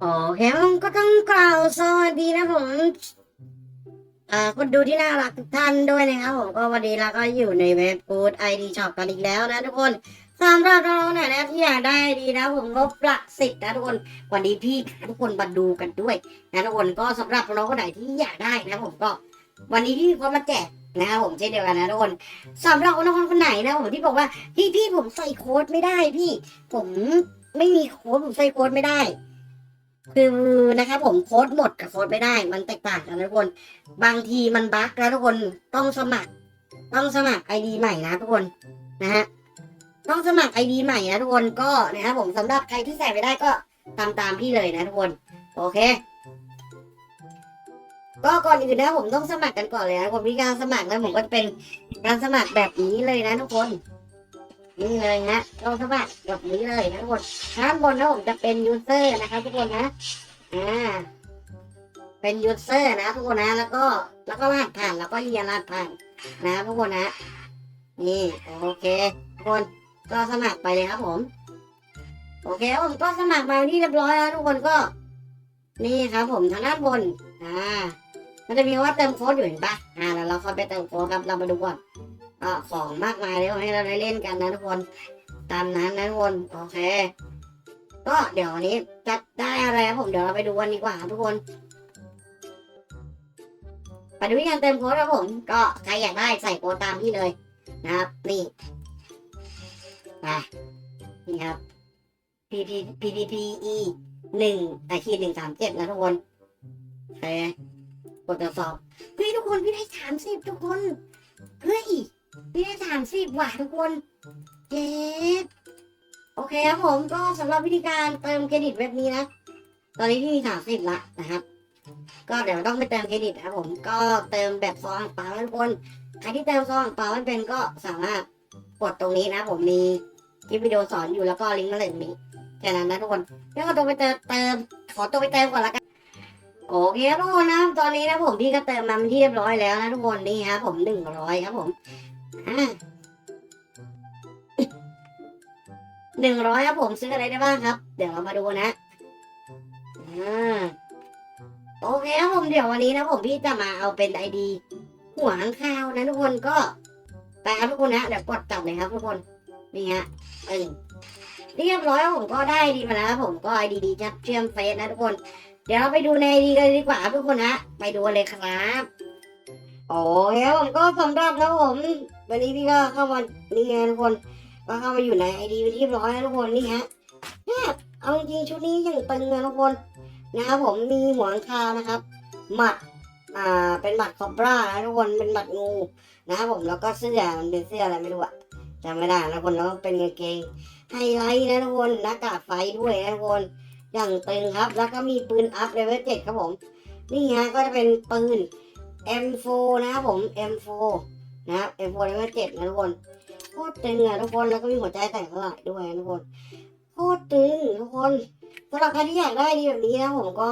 โอเคผมก็ต้องกล่าวสวัสดีนะผมอ่าคนดูที่น่ารักทุกท่านด้วยนะครับผมก็วันนี้เราก็อยู่ในเว็บกูดไอดีช็อปกันอีกแล้วนะทุกคนสำหรับน้องๆไหนนะที่อยากได้ดีนะผมงบหลักสิบนะทุกคนวันนี้พี่ทุกคนมาดูกันด้วยนะทุกคนก็สำหรับน้องคนไหนที่อยากได้นะผมก็ วันนี้พี่ก็มาแจกนะครับผมเช่นเดียวกันนะทุกคนสำหรับน้องคนไหนนะผมที่บอกว่าพี่พี่ผมใส่โค้ดไม่ได้พี่ ผมไม่มีโค้ดผมใส่โค้ดไม่ได้ คือนะครับผมโค้ดหมดกับโค้ดไม่ได้ มันแตกต่างกันนะทุกคน บางทีมันบั๊กแล้วทุกคนต้องสมัคร ต้องสมัครไอดีใหม่นะทุกคนนะฮะต้องสมัครไอดีใหม่นะทุกคนก็นะครับผมสำหรับใครที่ใส่ไม่ได้ก็ตามตามพี่เลยนะทุกคนโอเค ก็ก่อนอื่นนะผมต้องสมัครกันก่อนเลยนะผมมีการสมัครแล้วผมก็จะเป็นการสมัครแบบนี้เลยนะทุกคน นี่เลยนะต้องสมัครแบบนี้เลยนะทุกคนด้านบนนะผมจะเป็นยูเซอร์นะครับทุกคนนะอ่าเป็นยูเซอร์นะทุกคนนะแล้วก็แล้วก็รหัสผ่านแล้วก็ยืนยันรหัสผ่านนะทุกคนนะนี่โอเคทุกคนก็สมัครไปเลยครับผม โอเคผมก็สมัครมาที่เรียบร้อยแล้วทุกคนก็ นี่ครับผมทางด้านบนอ่ามันจะมีว่าเติมโค้ดอยู่เห็นปะอ่าแล้วเราเข้าไปเติมโค้ดครับเรามาดูก่อน ก็ของมากมายเลยให้เราได้เล่นกันนะทุกคนตามนั้นนะทุกคนโอเค ก็เดี๋ยววันนี้จะได้อะไรครับผมเดี๋ยวเราไปดูกันดีกว่าทุกคนไปดูวิธีการเติมโค้ดครับผม ก็ใครอยากได้ใส่โค้ดตามที่เลยนะครับนี่ไปนี่ครับ p p p p p e หนึ่งไอาขีหนึ่งสามเจ็ดนะทุกคนโอเคกดตรวจสอบเฮ้ยทุกคนพี่ได้สามสิบทุกคนเฮ้ย พี่ได้สามสิบว่ะทุกคนเจ็ดโอเคครับผมก็สำหรับวิธีการเติมเครดิตเว็บนี้นะ ตอนนี้พี่มีสามสิบละนะครับ ก็เดี๋ยวต้องไปเติมเครดิตนะครับผมก็เติมแบบซองอ่างเปาทุกคนใครที่เติมซองอ่างเปาไม่เป็นก็สามารถกดตรงนี้นะ ผมมีคลิปวิดีโอสอนอยู่แล้วก็ลิงก์มาเลยตรงนี้แค่นั้นนะทุกคนแล้วก็ตัวไปเติมเติมขอตัวไปเติมก่อนละกันโอเคครับทุกคนนะตอนนี้นะผมพี่ก็เติมมาเป็นที่เรียบร้อยแล้วนะทุกคนนี่ครับผมหนึ่งร้อยครับผม หนึ่งร้อยครับผมซื้ออะไรได้บ้างครับ เดี๋ยวเรามาดูนะอโอเคครับผมเดี๋ยววันนี้นะผมพี่จะมาเอาเป็นไอดีหัวข้างข้าวนะทุกคนก็ไปครับทุกคนนะเดี๋ยวกดจับเลยครับทุกคนนี่ฮะเออเรียบร้อยผมก็ได้ดีมาแล้วผมก็ไอดีดีจะเชื่อมเฟซนะทุกคน เดี๋ยวเราไปดูในดีกันดีกว่าทุกคนนะไปดูเลยครับ โอเคผมก็สำหรับนะผม วันนี้พี่ก็เข้ามานี่ไงทุกคนก็เข้ามาอยู่ในไอดีเป็นที่รียบร้อยแล้วทุกคนนี่ฮะเนี่ยเอาจริงชุดนี้อย่างตึงนะทุกคนนะครับผมมีหัวขางคานะครับ หมัดอ่าเป็นหมัดคอบรานะทุกคนเป็นหมัดงูนะครับผมแล้วก็เสื้อมันเป็นเสื้ออะไรไม่รู้อะจำไม่ได้นะทุกคนแล้วเป็นกางเกงไฮไลท์นะทุกคนหน้ากากไฟด้วยนะทุกคนอย่างตึงครับ แล้วก็มีปืนอัพเลเวลเจ็ดครับผม นี่ฮะก็จะเป็นปืน M4 นะครับผม M4 นะครับ M4 เลเวลเจ็ดนะทุกคนโคตรตึงอะทุกคนแล้วก็มีหัวใจแต่งสลายด้วยนะทุกคนโคตรตึงทุกคนสำหรับใครที่อยากได้ดีแบบนี้นะผมก็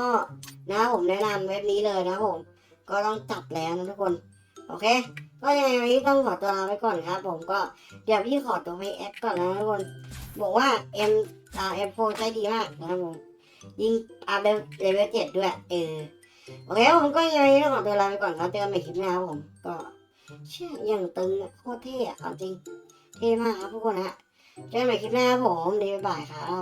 นะผมแนะนำเว็บนี้เลยนะผม ก็ต้องจัดแล้วนะทุกคน โอเค ก็ยังไงวันนี้ต้องขอตัวลาไปก่อนครับ ผมก็เดี๋ยวพี่ขอตัวไปแอดก่อนนะทุกคน บอกว่า M อ่า M4 ใช้ดีมากนะครับผมยิงอาเบลเลเวลเจ็ดด้วยเออโอเคผมก็ยังไงต้องขอตัวลาไปก่อนครับเจอกันใหม่คลิปหน้าครับผมก็ เชื่ออย่างตึงโคตรเท่อะเอาจริง เท่มากครับทุกคนฮะเจอกันใหม่คลิปหน้าครับผมดีบ๊ายบายครับ